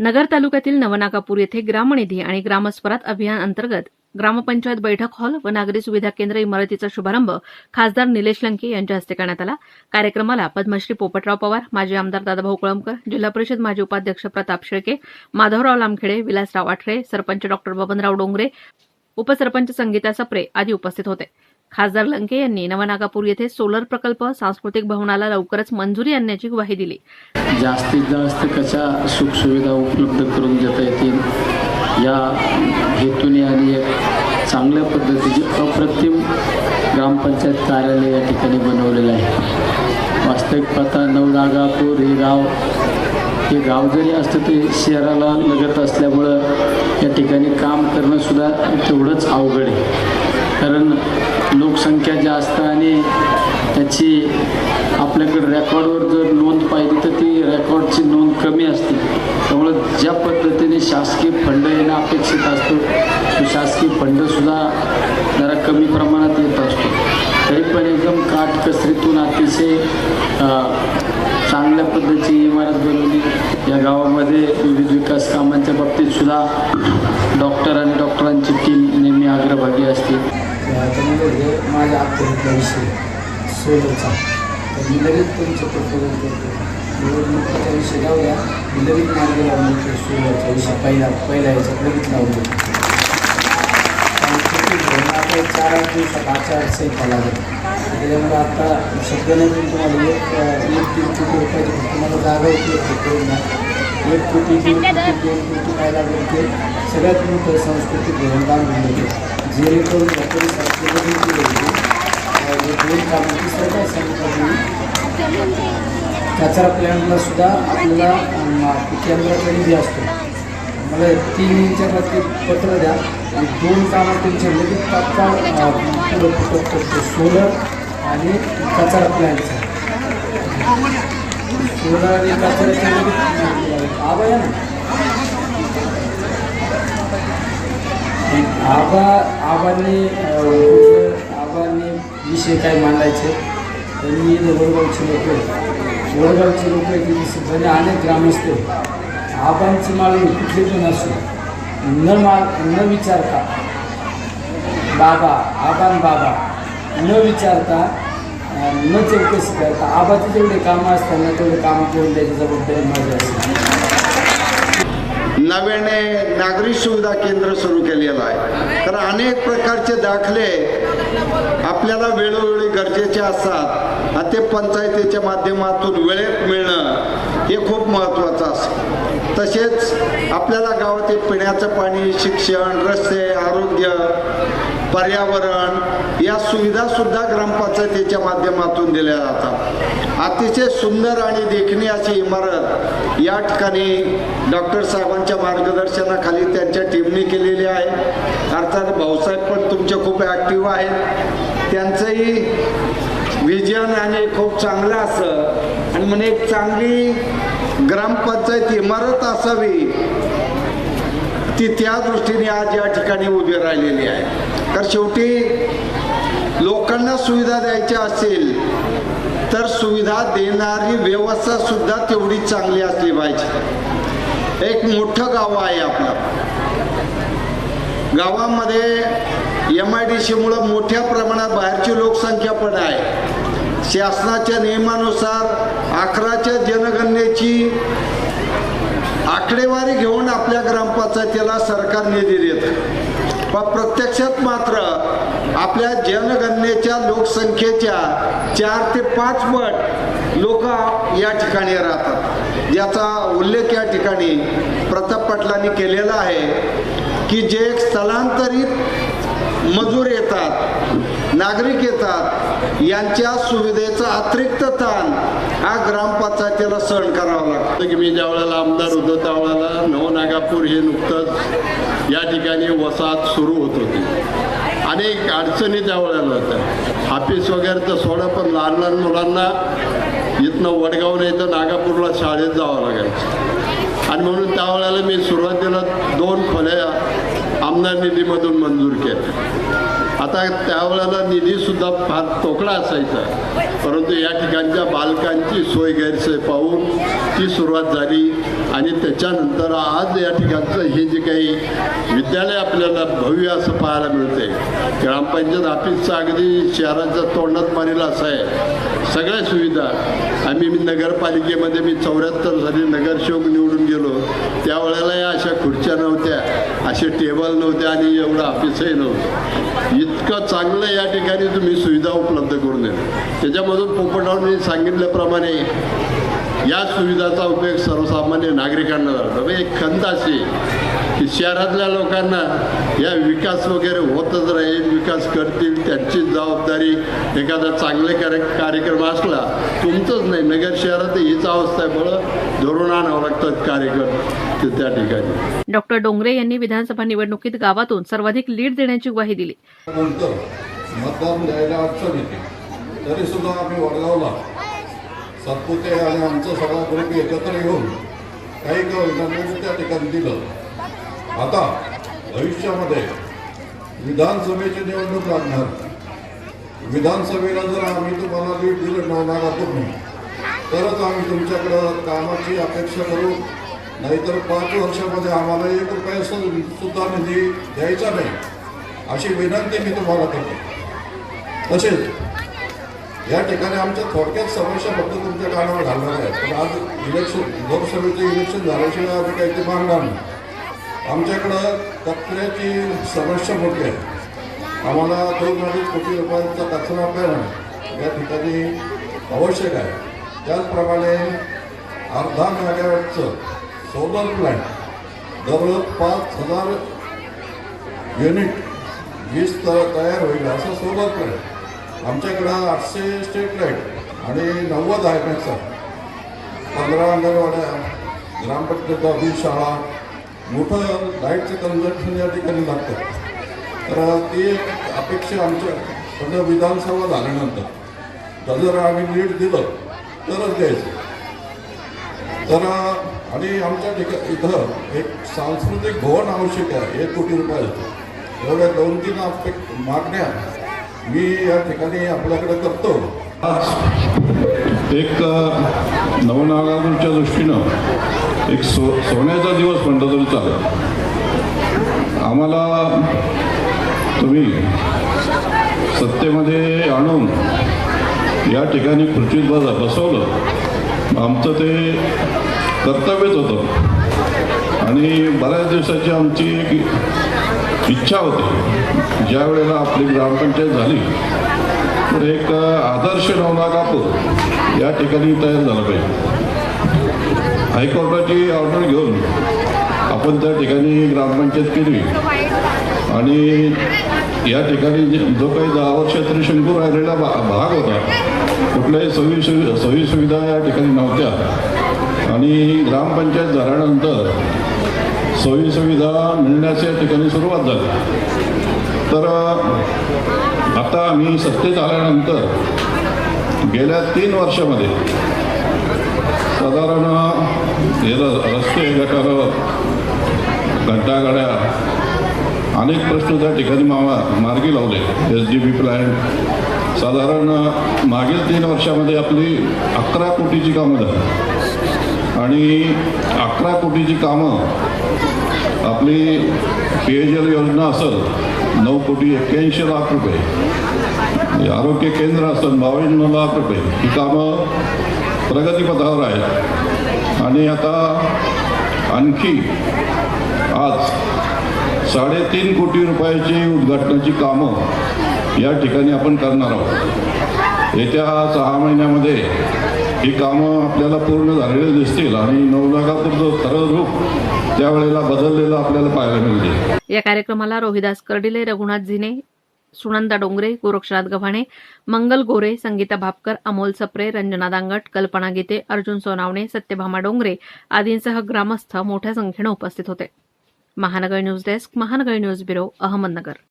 नगर तालुक्यातील नवनागापूर येथे ग्रामनिधी आणि ग्रामस्वराज अभियान अंतर्गत ग्रामपंचायत बैठक हॉल व नागरी सुविधा केंद्र इमारतीचा शुभारंभ खासदार निलेश लंके यांच्या हस्ते करण्यात आला. कार्यक्रमाला पद्मश्री पोपटराव पवार माजी आमदार दादाभाऊ कळमकर जिल्हा परिषद माजी उपाध्यक्ष प्रताप शेळके माधवराव लामखेडे विलासराव आठरे सरपंच डॉक्टर बबनराव डोंगरे उपसरपंच संगीता सप्रे आदी उपस्थित होते. खासदार लंके यांनी नवनागापूर येथे सोलर प्रकल्प सांस्कृतिक भवनाला लवकरच मंजुरी आणण्याची ग्वाही दिली. जास्तीत जास्त कशा सुखसुविधा उपलब्ध करून देता येतील? या हेतूने आणि एक चांगल्या पद्धतीचे अप्रतिम ग्रामपंचायत कार्यालय या ठिकाणी बनवलेलं आहे. वास्तविक पता नवनागापूर हे गाव हे गाव जरी असतं ते शहराला लगत असल्यामुळं या ठिकाणी काम करणंसुद्धा तेवढंच अवघड आहे. कारण लोकसंख्या जास्त आणि त्याची आपल्याकडे रेकॉर्डवर जर नोंद पाहिजे तर ती रेकॉर्डची नोंद कमी असते. त्यामुळं ज्या पद्धतीने शासकीय फंड येणं अपेक्षित असतो तो शासकीय फंडसुद्धा जरा कमी प्रमाणात येत असतो. तरी पण एकदम काटकसरीतून अतिशय चांगल्या पद्धतीची इमारत बनवली. या गावामध्ये विविध विकास कामांच्या बाबतीत सुद्धा डॉक्टर आणि डॉक्टरांची टीम नेहमी अग्रभागी असते. त्यामुळे हे माझ्या आत्महत्या विषय सोलरचा तर मी लगेच तुमचं प्रपोजल करतो. निवडणुकीचा विषय जाऊ द्या. मी लगेच मार्ग लावून देतो सोलरचा विषय. पहिला पहिला याच्यात लगेच लावून देतो. आता एक चार आठ दिवसात आचारसंहिता लागेल. त्याच्यामुळे आता शब्द नाही तुम्हाला एक एक तीन कोटी रुपयाची तुम्हाला जागा उपलब्ध करून द्या. एक कोटी दीड कोटी दोन कोटी काय लागेल सगळ्यात मोठं सांस्कृतिक धोरणदान म्हणजे बांधून जेणेकरून या संस्कृती केली होती दोन कामाची म्हणजे सरकार काय सांगितलं कचरा प्लॅनला सुद्धा आपल्याला केंद्राकडे केंद्राचा असतो. मला तीन इंच्या बाबतीत पत्र द्या. आणि दोन कामं तुमच्या लगेच तात्काळ अं, करतो सोलर आणि कचरा प्लॅनचा आबा या ना आबांनी आबांनी विषय काय मांडायचे? त्यांनी वडगावचे लोक आहे वडगावचे लोक आहे की सगळे अनेक ग्रामस्थ आबांची मागणी कुठली पण असू न मा न विचारता. बाबा आबान बाबा न विचारता न चौकशी करता आबाचे जेवढे कामं असताना तेवढे काम करून द्यायची जबाबदारी माझी असते. नव्याने नागरी सुविधा केंद्र सुरू केलेलं आहे. तर अनेक प्रकारचे दाखले आपल्याला वेळोवेळी गरजेचे असतात. आणि ते पंचायतीच्या माध्यमातून वेळेत मिळणं हे खूप महत्त्वाचं असतं. तसेच आपल्याला गावातील पिण्याचं पाणी शिक्षण रस्ते आरोग्य पर्यावरण या सुविधासुद्धा ग्रामपंचायतीच्या माध्यमातून दिल्या जातात. अतिशय सुंदर आणि देखणी अशी इमारत या ठिकाणी डॉक्टर साहेबांच्या मार्गदर्शनाखाली त्यांच्या टीमने केलेली आहे. अर्थात भाऊसाहेब पण तुमचे खूप ॲक्टिव्ह आहेत. त्यांचंही विजन आणि खूप चांगलं असं. आणि म्हणजे एक चांगली ग्रामपंचायत इमारत असावी ती त्या दृष्टीने आज या ठिकाणी उभी राहिलेली आहे. तर शेवटी लोकांना सुविधा द्यायच्या असेल तर सुविधा देणारी व्यवस्था सुद्धा तेवढी चांगली असली पाहिजे. एक मोठं गाव आहे आपलं. गावामध्ये एम आय डी सीमुळं मोठ्या प्रमाणात बाहेरची लोकसंख्या पण आहे. शासनाच्या नियमानुसार अकराच्या जनगणनेची आकडेवारी घेऊन आपल्या ग्रामपंचायतीला सरकार निधी देत. पण प्रत्यक्षात मात्र आपल्या जनगणनेच्या लोकसंख्येच्या चार ते पाच पट लोक या ठिकाणी राहतात. याचा उल्लेख या ठिकाणी प्रताप पाटलांनी केलेला आहे की जे एक स्थलांतरित मजूर येतात नागरिक येतात यांच्या सुविधेचा अतिरिक्त ताण हा ग्रामपंचायतीला सहन करावा लागतो. की मी ज्या वेळेला आमदार होतो त्यावेळेला नवनागापूर हे नुकतंच या ठिकाणी वसाहत सुरू होत होती. अनेक अडचणी त्यावेळेला होत्या. ऑफिस वगैरे तर सोडा पण लहान लहान मुलांना इथनं वडगाव नाही तर नागापूरला शाळेत जावं लागायचं. आणि म्हणून त्यावेळेला मी सुरुवातीला दोन खोल्या आमदार निधीमधून मंजूर केलं. आता त्यावेळेला निधीसुद्धा फार तोकडा असायचा. परंतु या ठिकाणच्या बालकांची सोय गैरसोय पाहून ती सुरुवात झाली आणि त्याच्यानंतर आज या ठिकाणचं हे जे काही विद्यालय आपल्याला भव्य असं पाहायला मिळते ग्रामपंचायत ऑफिसचं अगदी शहराच्या तोंडात मारेल असं आहे. सगळ्या सुविधा. आम्ही मी नगरपालिकेमध्ये मी चौऱ्याहत्तर साली नगरसेवक निवडून गेलो. त्यावेळेला या अशा खुर्च्या नव्हत्या. असे टेबल नव्हते आणि एवढं ऑफिसही नव्हतं. इतकं चांगलं या ठिकाणी तुम्ही सुविधा उपलब्ध करून दिल्या. त्याच्यामधून पोपटरावांनी सांगितल्याप्रमाणे या सुविधाचा उपयोग सर्वसामान्य नागरिकांना झाला. म्हणजे एक खंत अशी की शहरातल्या लोकांना या विकास वगैरे होतच राहील विकास करतील त्यांची जबाबदारी एखादा चांगले कार्य कार्यक्रम असला तुमचंच नाही. नगर शहरात हीच अवस्था आहे. बळं धरून आणावं लागतात कार्यक्रम ते त्या ठिकाणी. डॉक्टर डोंगरे यांनी विधानसभा निवडणुकीत गावातून सर्वाधिक लीड देण्याची ग्वाही दिली. नंतर मतदान द्यायला अडचण येते. तरी सुद्धा आम्ही वडगावला. सातपुते आणि आमचं सगळा ग्रुप एकत्र येऊन काही गव्हर्नमेंट त्या ठिकाणी दिलं. आता भविष्यामध्ये विधानसभेची निवडणूक लागणार. विधानसभेला जर आम्ही तुम्हाला लीड दिलं नवनागापूर तरच आम्ही तुमच्याकडं कामाची अपेक्षा करू. नाहीतर पाच वर्षामध्ये आम्हाला एक रुपया सुद्धा निधी द्यायचा नाही. अशी विनंती मी तुम्हाला करतो. तसेच या ठिकाणी आमच्या थोडक्यात समस्या फक्त तुमच्या कानावर घालणार आहेत पण आज इलेक्शन लोकसभेचं इलेक्शन झाल्याशिवाय आम्ही काही ते मागणार नाही. आमच्याकडं कचऱ्याची समस्या मोठी आहे. आम्हाला दोन अडीच कोटी रुपयांचा कचरा पॅनल या ठिकाणी आवश्यक आहे. त्याचप्रमाणे अर्धा मेगावॅटचं सोलर प्लॅन्ट दररोज पाच हजार युनिट वीज त तयार होईल असं सोबत करेल. आमच्याकडं आठशे स्ट्रीट लाइट आणि नव्वद आहे. मॅक्सा पंधरा अंगणवाड्या ग्रामपंचायत ऑफिस शाळा मोठं लाईटचं कन्झम्पन या ठिकाणी लागतं. तर ती एक अपेक्षा आमच्या पण विधानसभा झाल्यानंतर. तर जर आम्ही नीट दिलं तरच द्यायचं. तर आणि आमच्या ठिका इथं एक सांस्कृतिक भवन आवश्यक आहे एक कोटी रुपयाचं. एवढ्या दोन तीन मागण्या मी या ठिकाणी आपल्याकडे करतो. आज एक नवनागाच्या दृष्टीनं एक सो सोन्याचा दिवस म्हणलं तरी चालेल. आम्हाला तुम्ही सत्तेमध्ये आणून या ठिकाणी खुर्चीत बस बसवलं. आमचं ते कर्तव्यच होतं. आणि बऱ्याच दिवसाची आमची एक इच्छा होती ज्या वेळेला आपली ग्रामपंचायत झाली तर एक आदर्श नवनागापूर या ठिकाणी तयार झालं पाहिजे हायकोर्टाची ऑर्डर घेऊन आपण त्या ठिकाणी ग्रामपंचायत केली आणि या ठिकाणी जो काही दहा वर्ष त्रिशंकू राहिलेला भा भाग होता कुठल्याही सोयी सुवि सोयी सुविधा या ठिकाणी नव्हत्या आणि ग्रामपंचायत झाल्यानंतर सोयी सुविधा ठिकाणी सुरुवात झाली. तर आता मी सत्तेत आल्यानंतर गेल्या तीन वर्षामध्ये साधारण हे रस्ते गटार घंटागाड्या अनेक प्रश्न त्या ठिकाणी मावा मार्गी लावले. एस डी बी प्लॅन साधारण मागील तीन वर्षामध्ये आपली अकरा कोटीची कामं झाली. आणि अकरा कोटीची कामं आपली पेयजल योजना असेल नऊ कोटी एक्क्याऐंशी लाख रुपये. म्हणजे आरोग्य केंद्र असेल बावन्न लाख रुपये. ही कामं प्रगतीपथावर आहेत. आणि आता आणखी आज साडेतीन कोटी रुपयाची उद्घाटनाची कामं या ठिकाणी आपण करणार आहोत. येत्या सहा महिन्यामध्ये ही कामं आपल्याला पूर्ण झालेली दिसतील आणि नवनागापूरचं खरं रूप त्यावेळेला बदललेलं आपल्याला पाहायला मिळते. या कार्यक्रमाला रोहिदास कर्डिले रघुनाथ झिने सुनंदा डोंगरे गोरक्षनाथ गव्हाणे मंगल गोरे संगीता भापकर अमोल सप्रे रंजना दांगट कल्पना गीते अर्जुन सोनावणे सत्यभामा डोंगरे आदींसह ग्रामस्थ मोठ्या संख्येनं उपस्थित होते. Mahanagar news desk Mahanagar news bureau Ahmednagar.